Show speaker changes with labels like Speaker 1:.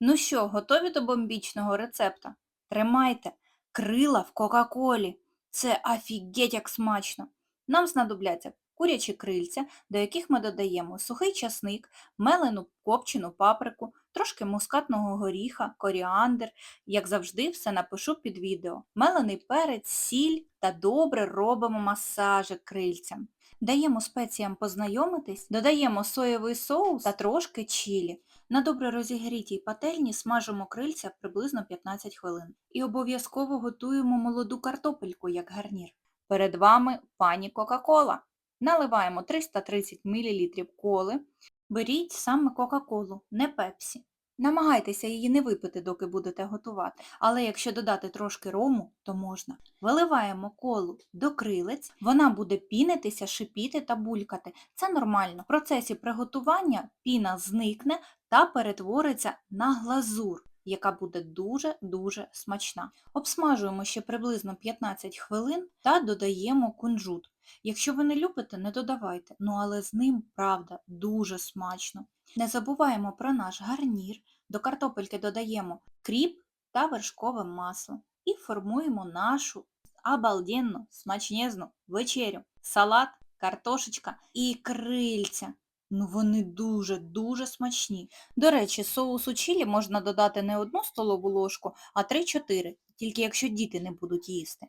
Speaker 1: Ну що, готові до бомбічного рецепта? Тримайте крила в Кока-Колі. Це офігеть як смачно. Нам знадобляться курячі крильця, до яких ми додаємо сухий часник, мелену копчену паприку, трошки мускатного горіха, коріандр. Як завжди, все напишу під відео. Мелений перець, сіль та добре робимо масажик крильцям. Даємо спеціям познайомитись, додаємо соєвий соус та трошки чілі. На добре розігрітій пательні смажимо крильця приблизно 15 хвилин. І обов'язково готуємо молоду картопельку як гарнір. Перед вами пані Кока-Кола. Наливаємо 330 мл коли. Беріть саме Кока-Колу, не пепсі. Намагайтеся її не випити, доки будете готувати, але якщо додати трошки рому, то можна. Виливаємо колу до крилець, вона буде пінитися, шипіти та булькати. Це нормально. В процесі приготування піна зникне та перетвориться на глазур, яка буде дуже-дуже смачна. Обсмажуємо ще приблизно 15 хвилин та додаємо кунжут. Якщо ви не любите, не додавайте, ну але з ним, правда, дуже смачно. Не забуваємо про наш гарнір, до картопельки додаємо кріп та вершкове масло і формуємо нашу обалденну, смачнезну вечерю. Салат, картошечка і крильця. Ну вони дуже-дуже смачні. До речі, соусу чилі можна додати не одну столову ложку, а 3-4, тільки якщо діти не будуть їсти.